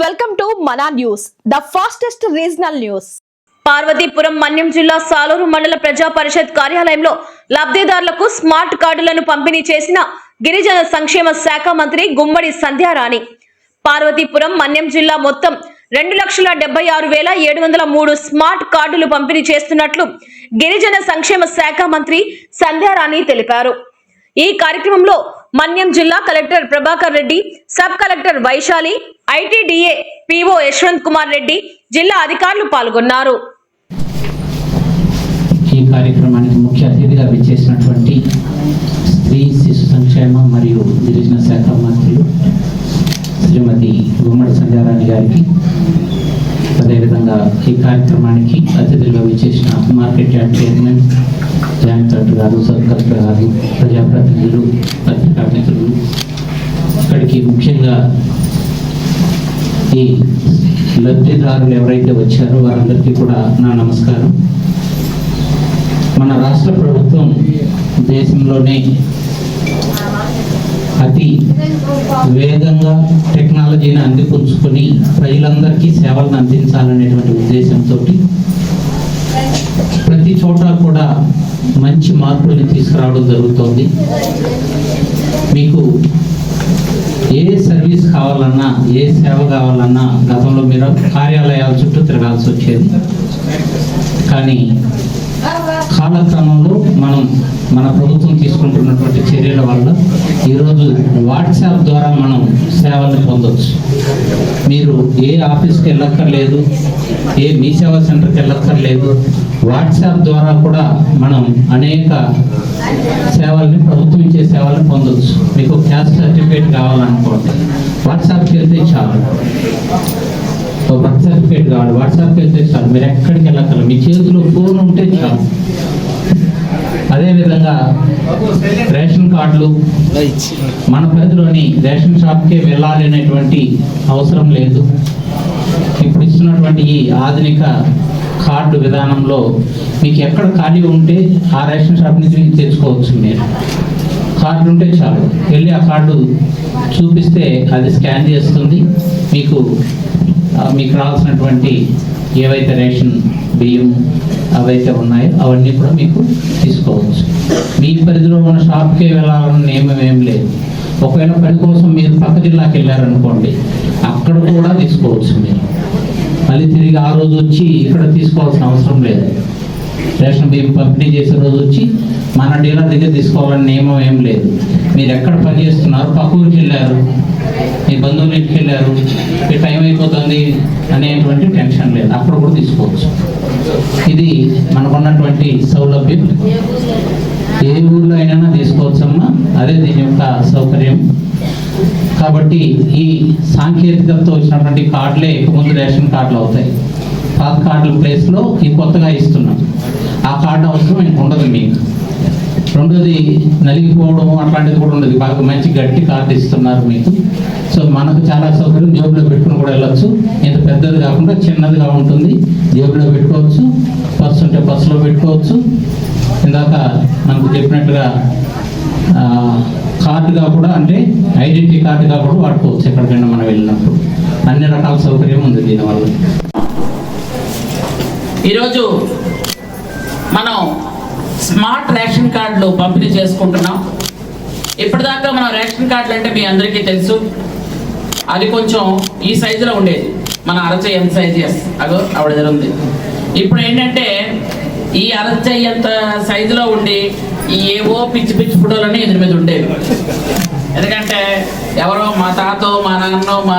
Welcome to Mana news the fastest regional news. Parvathipuram Manyam జిల్లా సాలూరు మండల ప్రజా పరిషత్ కార్యాలయంలో లబ్ధిదారులకు స్మార్ట్ కార్డులను పంపిణీ చేసిన గిరిజన సంక్షేమ శాఖ మంత్రి గుమ్మడి సంధ్యారాణి. పార్వతీపురం మన్యం జిల్లా మొత్తం రెండు లక్షల డెబ్బై ఆరు వేల ఏడు వందల మూడు స్మార్ట్ కార్డులు పంపిణీ చేస్తున్నట్లు గిరిజన సంక్షేమ శాఖ మంత్రి సంధ్యారాణి తెలిపారు. ఈ కార్యక్రమంలో మన్యం జిల్లా collector Prabhakar Reddy sub collector Vaishali ITDA PO Yashwant Kumar Reddy జిల్లా అధికారులు పాల్గొన్నారు. ఈ కార్యక్రమానికి ముఖ్య అతిథిగా విచ్చేసినటువంటి స్త్రీ శిశు సంక్షేమ మరియు గిరిజన శాఖ మంత్రులు శ్రీమతి గుమ్మడి సంధ్యారాణి గారికి అదేవిధంగా ఈ కార్యక్రమానికి అతిథులుగా విచ్చేసిన market yard chairman joint collector గారు సబ్ కలెక్టర్ గారు ప్రజాప్రతినిధులు పత్రికా మిత్రులు. ఇక్కడికి ముఖ్యంగా ఈ లబ్ధిదారులు ఎవరైతే వచ్చారో వారందరికీ కూడా నా నమస్కారం. మన రాష్ట్ర ప్రభుత్వం దేశంలోనే అతి వేగంగా టెక్నాలజీని అందిపుచ్చుకొని ప్రజలందరికీ సేవలను అందించాలనేటువంటి ఉద్దేశంతో ప్రతి చోట కూడా మంచి మార్పుల్ని తీసుకురావడం జరుగుతోంది. మీకు ఏ సర్వీస్ కావాలన్నా ఏ సేవ కావాలన్నా గతంలో మీరు కార్యాలయాల చుట్టూ తిరగాల్సి వచ్చేది. కానీ కాలక్రమంలో మనం మన ప్రభుత్వం తీసుకుంటున్నటువంటి చర్యల వల్ల ఈరోజు వాట్సాప్ ద్వారా మనం సేవల్ని పొందవచ్చు మీరు ఏ ఆఫీస్కి వెళ్ళక్కర్లేదు ఏ మీ సేవా సెంటర్కి వెళ్ళక్కర్లేదు వాట్సాప్ ద్వారా కూడా మనం అనేక సేవల్ని ప్రభుత్వం ఇచ్చే సేవల్ని పొందవచ్చు మీకు క్యాస్ట్ సర్టిఫికేట్ కావాలనుకోండి. వాట్సాప్కి వెళ్తే చాలు. బర్త్ సర్టిఫికేట్ కావాలి వాట్సాప్కి వెళ్తే చాలు. మీరు ఎక్కడికి వెళ్ళగలరు మీ చేతిలో ఫోన్ ఉంటే చాలు. అదేవిధంగా రేషన్ కార్డులు మన పరిధిలోని రేషన్ షాప్కే వెళ్ళాలి అనేటువంటి అవసరం లేదు. ఇప్పుడు ఇస్తున్నటువంటి ఈ ఆధునిక కార్డు విధానంలో మీకు ఎక్కడ ఖాళీ ఉంటే ఆ రేషన్ షాప్ నుంచి తెచ్చుకోవచ్చు మీరు. కార్డు ఉంటే చాలు. వెళ్ళి ఆ కార్డు చూపిస్తే అది స్కాన్ చేస్తుంది. మీకు మీకు రావాల్సినటువంటి ఏవైతే రేషన్ బియ్యం అవైతే ఉన్నాయో అవన్నీ కూడా మీకు తీసుకోవచ్చు. మీ పరిధిలో ఉన్న షాప్కే వెళ్ళాలన్న నియమం ఏం లేదు. ఒకవేళ పని కోసం మీరు పక్క జిల్లాకి వెళ్ళారనుకోండి అక్కడ కూడా తీసుకోవచ్చు మీరు. మళ్ళీ తిరిగి ఆ రోజు వచ్చి ఇక్కడ తీసుకోవాల్సిన అవసరం లేదు. రేషన్ బియ్యం పంపిణీ చేసే రోజు వచ్చి మన డీలర్ దగ్గర తీసుకోవాలని నియమం ఏం లేదు. మీరు ఎక్కడ పని చేస్తున్నారు? పక్క ఊరికి వెళ్ళారు. మీ బంధువుల ఇంటికి వెళ్ళారు. మీ టైం అయిపోతుంది అనేటువంటి టెన్షన్ లేదు. అక్కడ కూడా తీసుకోవచ్చు. ఇది మనకున్నటువంటి సౌలభ్యం. ఏ ఊర్లో అయినా తీసుకోవచ్చమ్మా? అదే దీని యొక్క సౌకర్యం. కాబట్టి ఈ సాంకేతికతతో వచ్చినటువంటి కార్డులే ఇక ముందు రేషన్ కార్డులు అవుతాయి. పాత కార్డుల ప్లేస్లో ఈ కొత్తగా ఇస్తున్నాం. ఆ కార్డు అవసరం ఇంక ఉండదు మీకు. రెండోది నలిగిపోవడం అట్లాంటిది కూడా ఉండదు. బాగా మంచి గట్టి కార్డు ఇస్తున్నారు మీకు. సో మనకు చాలా సౌకర్యం జేబులో పెట్టుకుని కూడా వెళ్ళొచ్చు. ఇంత పెద్దది కాకుండా చిన్నదిగా ఉంటుంది. జేబులో పెట్టుకోవచ్చు. పర్సు ఉంటే పర్సులో పెట్టుకోవచ్చు. ఇందాక మనకు చెప్పినట్టుగా కార్డుగా కూడా అంటే ఐడెంటిటీ కార్డుగా కూడా వాడుకోవచ్చు ఎక్కడికైనా మనం వెళ్ళినప్పుడు. అన్ని రకాల సౌకర్యం ఉంది దీనివల్ల. ఈరోజు మనం స్మార్ట్ రేషన్ కార్డులు పంపిణీ చేసుకుంటున్నాం. ఇప్పటిదాకా మనం రేషన్ కార్డులు అంటే మీ అందరికీ తెలుసు. అది కొంచెం ఈ సైజులో ఉండేది. మన అరచ ఎంత సైజ్? ఎస్ అదో ఆవిడ దగ్గర ఉంది. ఇప్పుడు ఏంటంటే ఈ అరచేయంత ఎంత సైజులో ఉండి ఈ ఏవో పిచ్చి పిచ్చి ఫోటోలన్నీ ఇద్దరి మీద ఉండేవి. ఎందుకంటే ఎవరో మా తాతో మా నాన్నో మా